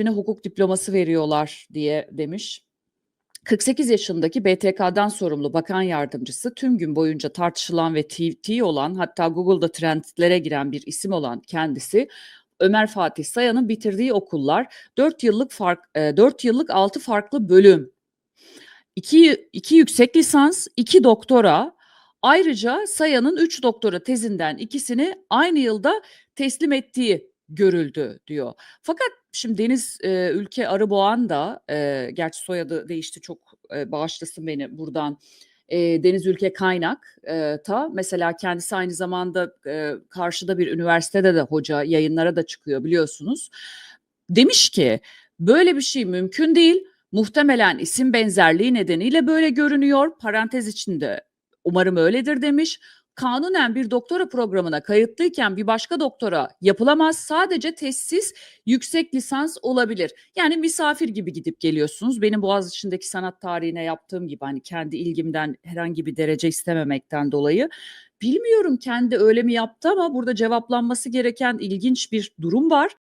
bine hukuk diploması veriyorlar diye demiş. 48 yaşındaki BTK'dan sorumlu bakan yardımcısı tüm gün boyunca tartışılan ve TT olan hatta Google'da trendlere giren bir isim olan kendisi Ömer Fatih Sayan'ın bitirdiği okullar 4 yıllık fark 4 yıllık 6 farklı bölüm. 2 2 yüksek lisans, 2 doktora. Ayrıca Sayan'ın 3 doktora tezinden ikisini aynı yılda teslim ettiği görüldü diyor. Fakat şimdi Deniz e, Ülke Arıboğan da e, gerçi soyadı değişti çok e, bağışlasın beni buradan. E, Deniz Ülke Kaynak e, ta mesela kendisi aynı zamanda e, karşıda bir üniversitede de hoca yayınlara da çıkıyor biliyorsunuz. Demiş ki böyle bir şey mümkün değil. Muhtemelen isim benzerliği nedeniyle böyle görünüyor. Parantez içinde umarım öyledir demiş. Kanunen bir doktora programına kayıtlıyken bir başka doktora yapılamaz. Sadece tesis yüksek lisans olabilir. Yani misafir gibi gidip geliyorsunuz. Benim Boğaziçi'ndeki sanat tarihine yaptığım gibi hani kendi ilgimden herhangi bir derece istememekten dolayı. Bilmiyorum kendi öyle mi yaptı ama burada cevaplanması gereken ilginç bir durum var.